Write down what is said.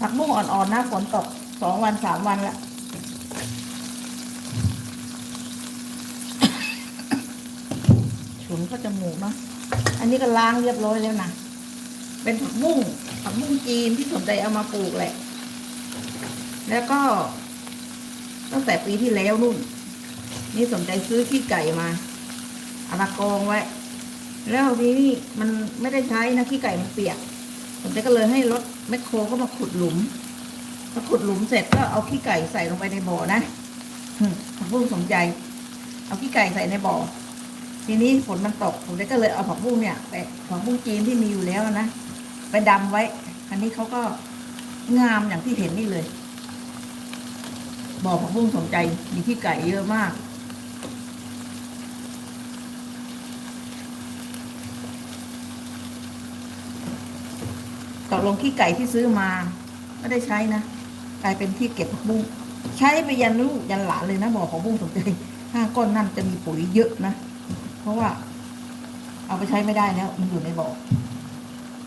ผักบุ้งอ่อนๆนะฝนตกสองวันสามวันละฉุนก็จมูกเนาะอันนี้ก็ล้างเรียบร้อยแล้วนะเป็นผักบุ้งผักบุ้งจีนที่สนใจเอามาปลูกแหละ แล้วก็ ตั้งแต่ปีที่แล้วนู่น นี่สนใจซื้อขี้ไก่มาเอามากองไว้ แล้วทีนี้มันไม่ได้ใช้นะขี้ไก่มันเปียก สนใจก็เลยให้รถแมคโครก็มาขุดหลุมพอขุดหลุมเสร็จก็เอาขี้ไก่ใส่ลงไปในบ่อนะผักบุ้งสนใจ เอาขี้ไก่ใส่ในบ่อ ทีนี้ฝนมันตกผมก็เลยเอาผักบุ้งเนี่ยไปผักบุ้งจีนที่มีอยู่แล้วนะไปดำไว้ อันนี้เขาก็งามอย่างที่เห็นนี่เลยบ่อผักบุ้งสนใจมีขี้ไก่เยอะมาก ตกลงขี้ไก่ที่ซื้อมา ไม่ได้ใช้นะกลายเป็นที่เก็บผักบุ้งใช้ไปยันลูกยันหลานเลยนะบ่อของบุ้งสมใจห้าก้อนนั่นจะมีปุ๋ยเยอะนะ เพราะว่า เอาไปใช้ไม่ได้แล้ว มันอยู่ในบ่อ